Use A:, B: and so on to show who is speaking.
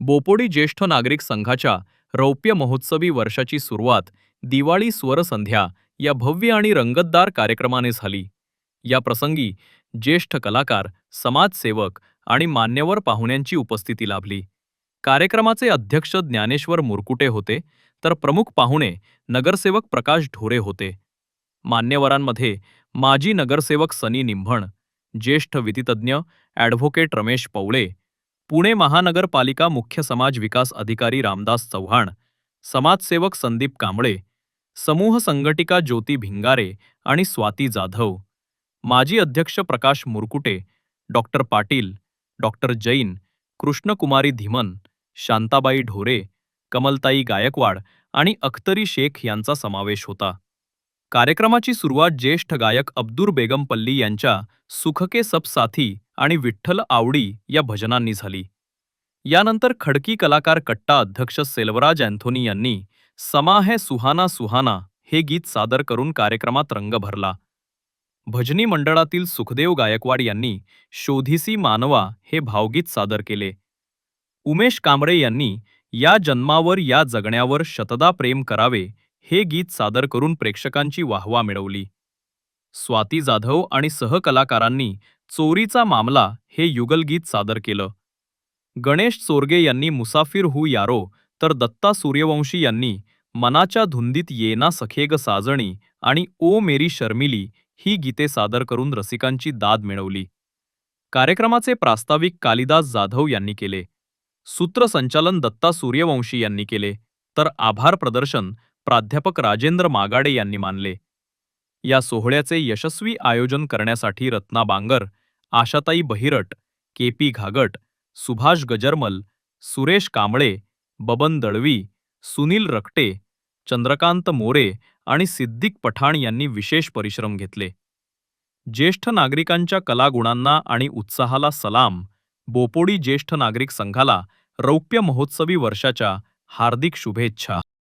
A: बोपोडी ज्येष्ठ नागरिक संघाच्या रौप्य महोत्सवी वर्षाची सुरुवात दिवाळी स्वरसंध्या या भव्य आणि रंगतदार कार्यक्रमाने झाली. या प्रसंगी ज्येष्ठ कलाकार समाजसेवक आणि मान्यवर पाहुण्यांची उपस्थिती लाभली. कार्यक्रमाचे अध्यक्ष ज्ञानेश्वर मुरकुटे होते तर प्रमुख पाहुणे नगरसेवक प्रकाश ढोरे होते. मान्यवरांमध्ये माजी नगरसेवक सनी निंभण ज्येष्ठ विधितज्ञ ॲडव्होकेट रमेश पवळे पुणे महानगरपालिका मुख्य समाज विकास अधिकारी रामदास चव्हाण समाजसेवक संदीप कांबळे समूह संघटिका ज्योती भिंगारे आणि स्वाती जाधव माजी अध्यक्ष प्रकाश मुरकुटे डॉक्टर पाटील डॉक्टर जैन कृष्णकुमारी धीमन शांताबाई ढोरे कमलताई गायकवाड आणि अख्तरी शेख यांचा समावेश होता. कार्यक्रमाची सुरुवात ज्येष्ठ गायक अब्दुर बेगमपल्ली यांच्या सुखके सब साथी आणि विठ्ठल आवडी या भजनांनी झाली. यानंतर खडकी कलाकार कट्टा अध्यक्ष सेल्वराज अँथोनी यांनी समा है सुहाना सुहाना हे गीत सादर करून कार्यक्रमात रंग भरला. भजनी मंडळातील सुखदेव गायकवाड यांनी शोधिसी मानवा हे भावगीत सादर केले. उमेश कांबळे यांनी या जन्मावर या जगण्यावर शतदा प्रेम करावे हे गीत सादर करून प्रेक्षकांची वाहवा मिळवली. स्वाती जाधव आणि सहकलाकारांनी चोरीचा मामला हे युगलगीत सादर केलं. गणेश चोरगे यांनी मुसाफिर हू यारो तर दत्ता सूर्यवंशी यांनी मनाच्या धुंदीत येना सखेग साजणी आणि ओ मेरी शर्मिली ही गीते सादर करून रसिकांची दाद मिळवली. कार्यक्रमाचे प्रास्ताविक कालिदास जाधव यांनी केले. सूत्रसंचालन दत्ता सूर्यवंशी यांनी केले. तर आभार प्रदर्शन प्राध्यापक राजेंद्र मागाडे यांनी मानले. या सोहळ्याचे यशस्वी आयोजन करण्यासाठी रत्ना बांगर आशाताई बहिरट के पी घागट सुभाष गजरमल सुरेश कांबळे बबन दळवी सुनील रकटे चंद्रकांत मोरे आणि सिद्दीक पठाण यांनी विशेष परिश्रम घेतले. ज्येष्ठ नागरिकांच्या कलागुणांना आणि उत्साहाला सलाम बोपोडी ज्येष्ठ नागरिक संघाला रौप्य महोत्सवी वर्षाच्या हार्दिक शुभेच्छा.